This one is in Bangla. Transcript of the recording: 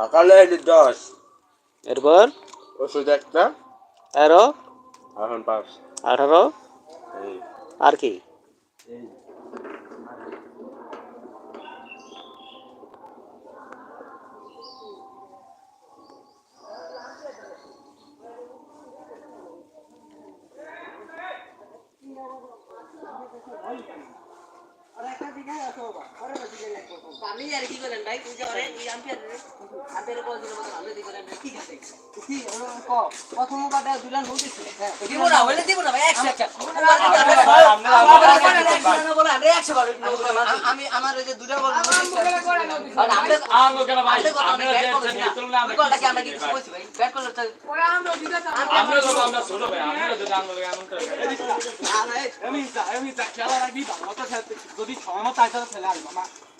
সকালে দশ। এরপর? ওষুধ একটা। তেরো। এখন পাঁচ। আঠারো। আর কি? আপনি আর কি করেন ভাই পূজা করে ওই আম্পিয়ার আম্পিয়ার কল দিলে মতো ভালো দিবেন ঠিক আছে প্রথম বাটা দুলান হইতেছে হ্যাঁ দিব না হলে দিব না ভাই 100 একটা আমি আমার ওই যে দুটা বল আমরা কি আমরা কি কইছি ভাই ব্যাট করলে তো আমি আমি খেলা রাখবি মতো যদি ছয় মতো আইসা ফেলে আর মামা এগারোটা বাজে আয়া তো আমি খালি খেলা নাই